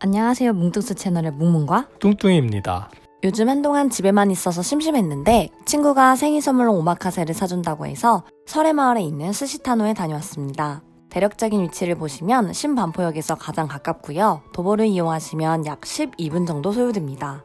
안녕하세요. 뭉뚱스 채널의 뭉뭉과 뚱뚱입니다. 요즘 한동안 집에만 있어서 심심했는데 친구가 생일 선물로 오마카세를 사준다고 해서 설해 마을에 있는 스시타노에 다녀왔습니다. 대략적인 위치를 보시면 신반포역에서 가장 가깝고요. 도보를 이용하시면 약 12분 정도 소요됩니다.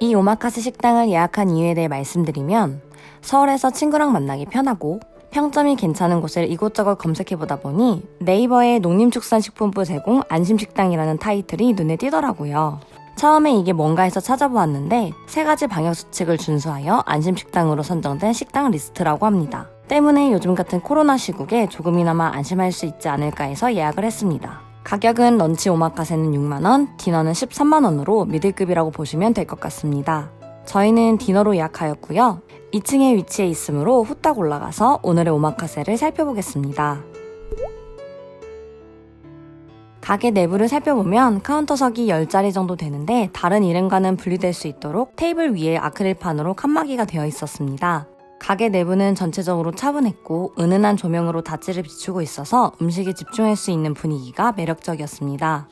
이 오마카세 식당을 예약한 이유에 대해 말씀드리면 서울에서 친구랑 만나기 편하고 평점이 괜찮은 곳을 이곳저곳 검색해보다 보니 네이버에 농림축산식품부 제공 안심식당이라는 타이틀이 눈에 띄더라고요. 처음에 이게 뭔가 해서 찾아보았는데 세 가지 방역 수칙을 준수하여 안심식당으로 선정된 식당 리스트라고 합니다. 때문에 요즘 같은 코로나 시국에 조금이나마 안심할 수 있지 않을까 해서 예약을 했습니다. 가격은 런치 오마카세는 6만원, 디너는 13만원으로 미들급이라고 보시면 될 것 같습니다. 저희는 디너로 예약하였고요. 2층에 위치해 있으므로 후딱 올라가서 오늘의 오마카세를 살펴보겠습니다. 가게 내부를 살펴보면 카운터석이 10자리 정도 되는데 다른 이름과는 분리될 수 있도록 테이블 위에 아크릴판으로 칸막이가 되어 있었습니다. 가게 내부는 전체적으로 차분했고 은은한 조명으로 다지를 비추고 있어서 음식에 집중할 수 있는 분위기가 매력적이었습니다.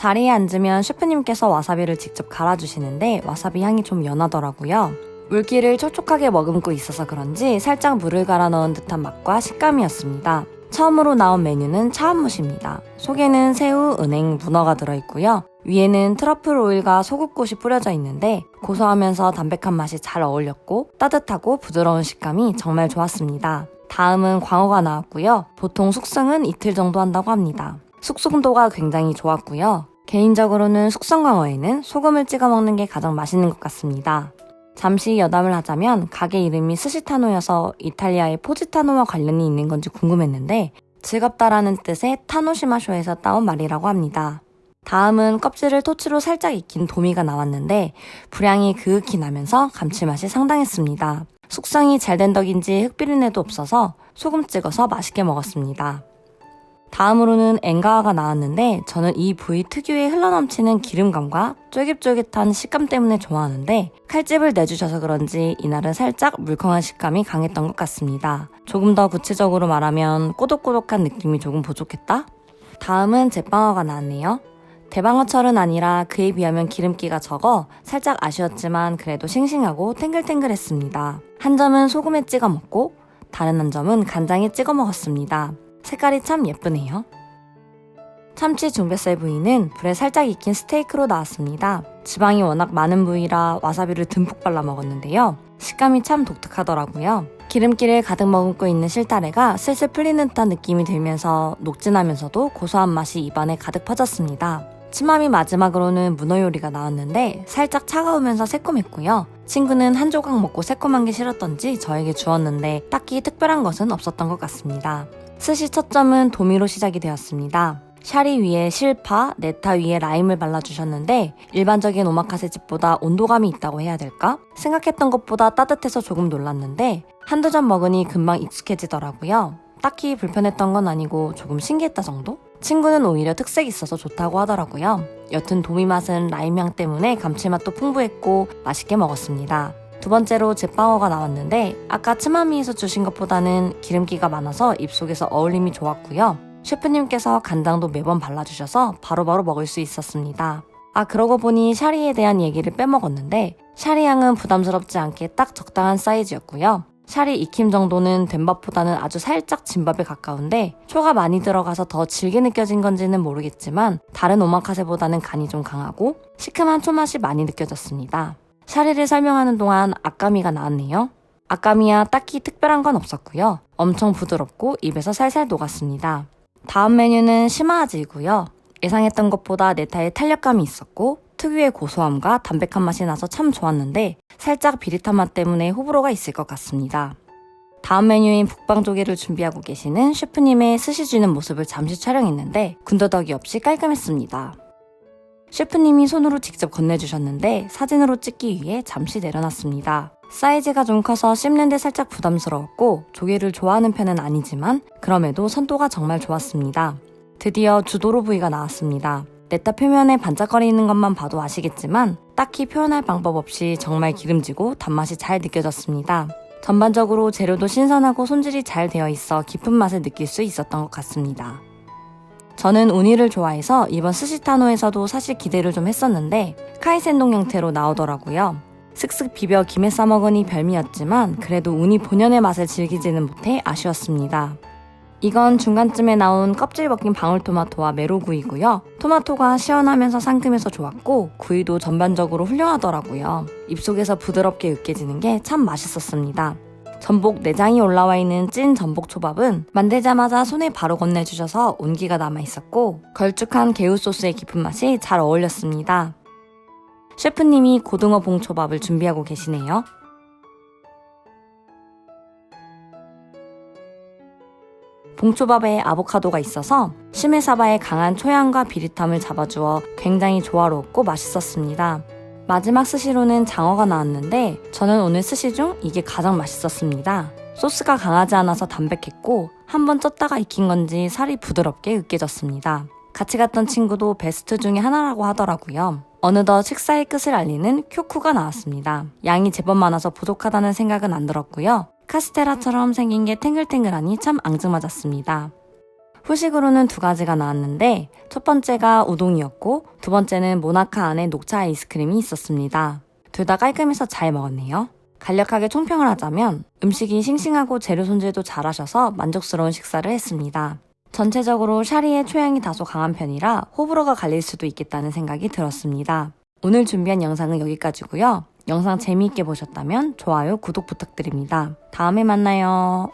자리에 앉으면 셰프님께서 와사비를 직접 갈아주시는데 와사비 향이 좀 연하더라고요. 물기를 촉촉하게 머금고 있어서 그런지 살짝 물을 갈아 넣은 듯한 맛과 식감이었습니다. 처음으로 나온 메뉴는 차원무시입니다. 속에는 새우, 은행, 문어가 들어있고요. 위에는 트러플 오일과 소금꽃이 뿌려져 있는데 고소하면서 담백한 맛이 잘 어울렸고 따뜻하고 부드러운 식감이 정말 좋았습니다. 다음은 광어가 나왔고요. 보통 숙성은 이틀 정도 한다고 합니다. 숙성도가 굉장히 좋았고요. 개인적으로는 숙성광어에는 소금을 찍어 먹는 게 가장 맛있는 것 같습니다. 잠시 여담을 하자면 가게 이름이 스시타노여서 이탈리아의 포지타노와 관련이 있는 건지 궁금했는데 즐겁다라는 뜻의 타노시마쇼에서 따온 말이라고 합니다. 다음은 껍질을 토치로 살짝 익힌 도미가 나왔는데 불향이 그윽히 나면서 감칠맛이 상당했습니다. 숙성이 잘 된 덕인지 흑비린내도 없어서 소금 찍어서 맛있게 먹었습니다. 다음으로는 엥가와가 나왔는데 저는 이 부위 특유의 흘러넘치는 기름감과 쫄깃쫄깃한 식감 때문에 좋아하는데 칼집을 내주셔서 그런지 이날은 살짝 물컹한 식감이 강했던 것 같습니다. 조금 더 구체적으로 말하면 꼬독꼬독한 느낌이 조금 부족했다? 다음은 제빵어가 나왔네요. 대방어철은 아니라 그에 비하면 기름기가 적어 살짝 아쉬웠지만 그래도 싱싱하고 탱글탱글했습니다. 한 점은 소금에 찍어 먹고 다른 한 점은 간장에 찍어 먹었습니다. 색깔이 참 예쁘네요. 참치 중뱃살 부위는 불에 살짝 익힌 스테이크로 나왔습니다. 지방이 워낙 많은 부위라 와사비를 듬뿍 발라 먹었는데요. 식감이 참 독특하더라고요. 기름기를 가득 머금고 있는 실타래가 슬슬 풀리는 듯한 느낌이 들면서 녹진하면서도 고소한 맛이 입안에 가득 퍼졌습니다. 치마미 마지막으로는 문어 요리가 나왔는데 살짝 차가우면서 새콤했고요. 친구는 한 조각 먹고 새콤한 게 싫었던지 저에게 주었는데 딱히 특별한 것은 없었던 것 같습니다. 스시 첫 점은 도미로 시작이 되었습니다. 샤리 위에 실파, 네타 위에 라임을 발라주셨는데 일반적인 오마카세 집보다 온도감이 있다고 해야 될까? 생각했던 것보다 따뜻해서 조금 놀랐는데 한두 점 먹으니 금방 익숙해지더라고요. 딱히 불편했던 건 아니고 조금 신기했다 정도? 친구는 오히려 특색이 있어서 좋다고 하더라고요. 여튼 도미 맛은 라임 향 때문에 감칠맛도 풍부했고 맛있게 먹었습니다. 두 번째로 제빵어가 나왔는데 아까 츠마미에서 주신 것보다는 기름기가 많아서 입속에서 어울림이 좋았고요. 셰프님께서 간장도 매번 발라주셔서 바로 바로 먹을 수 있었습니다. 아 그러고 보니 샤리에 대한 얘기를 빼먹었는데 샤리 양은 부담스럽지 않게 딱 적당한 사이즈였고요. 샤리 익힘 정도는 된 밥보다는 아주 살짝 진밥에 가까운데 초가 많이 들어가서 더 질게 느껴진 건지는 모르겠지만 다른 오마카세보다는 간이 좀 강하고 시큼한 초맛이 많이 느껴졌습니다. 샤리를 설명하는 동안 아까미가 나왔네요. 아까미야 딱히 특별한 건 없었고요. 엄청 부드럽고 입에서 살살 녹았습니다. 다음 메뉴는 시마아지이고요. 예상했던 것보다 네타의 탄력감이 있었고 특유의 고소함과 담백한 맛이 나서 참 좋았는데 살짝 비릿한 맛 때문에 호불호가 있을 것 같습니다. 다음 메뉴인 북방조개를 준비하고 계시는 셰프님의 스시 주는 모습을 잠시 촬영했는데 군더더기 없이 깔끔했습니다. 셰프님이 손으로 직접 건네주셨는데 사진으로 찍기 위해 잠시 내려놨습니다. 사이즈가 좀 커서 씹는데 살짝 부담스러웠고 조개를 좋아하는 편은 아니지만 그럼에도 선도가 정말 좋았습니다. 드디어 주도로 부위가 나왔습니다. 냈다 표면에 반짝거리는 것만 봐도 아시겠지만 딱히 표현할 방법 없이 정말 기름지고 단맛이 잘 느껴졌습니다. 전반적으로 재료도 신선하고 손질이 잘 되어 있어 깊은 맛을 느낄 수 있었던 것 같습니다. 저는 우니를 좋아해서 이번 스시타노에서도 사실 기대를 좀 했었는데 카이센동 형태로 나오더라고요. 슥슥 비벼 김에 싸먹으니 별미였지만 그래도 우니 본연의 맛을 즐기지는 못해 아쉬웠습니다. 이건 중간쯤에 나온 껍질 벗긴 방울토마토와 메로구이고요. 토마토가 시원하면서 상큼해서 좋았고 구이도 전반적으로 훌륭하더라고요. 입속에서 부드럽게 으깨지는 게 참 맛있었습니다. 전복 내장이 올라와 있는 찐 전복 초밥은 만들자마자 손에 바로 건네주셔서 온기가 남아 있었고 걸쭉한 개우 소스의 깊은 맛이 잘 어울렸습니다. 셰프님이 고등어 봉초밥을 준비하고 계시네요. 봉초밥에 아보카도가 있어서 시메사바의 강한 초향과 비릿함을 잡아주어 굉장히 조화롭고 맛있었습니다. 마지막 스시로는 장어가 나왔는데 저는 오늘 스시 중 이게 가장 맛있었습니다. 소스가 강하지 않아서 담백했고 한 번 쪘다가 익힌 건지 살이 부드럽게 으깨졌습니다. 같이 갔던 친구도 베스트 중에 하나라고 하더라고요. 어느덧 식사의 끝을 알리는 쿄쿠가 나왔습니다. 양이 제법 많아서 부족하다는 생각은 안 들었고요. 카스테라처럼 생긴 게 탱글탱글하니 참 앙증맞았습니다. 후식으로는 두 가지가 나왔는데 첫 번째가 우동이었고 두 번째는 모나카 안에 녹차 아이스크림이 있었습니다. 둘 다 깔끔해서 잘 먹었네요. 간략하게 총평을 하자면 음식이 싱싱하고 재료 손질도 잘하셔서 만족스러운 식사를 했습니다. 전체적으로 샤리의 초향이 다소 강한 편이라 호불호가 갈릴 수도 있겠다는 생각이 들었습니다. 오늘 준비한 영상은 여기까지고요. 영상 재미있게 보셨다면 좋아요, 구독 부탁드립니다. 다음에 만나요.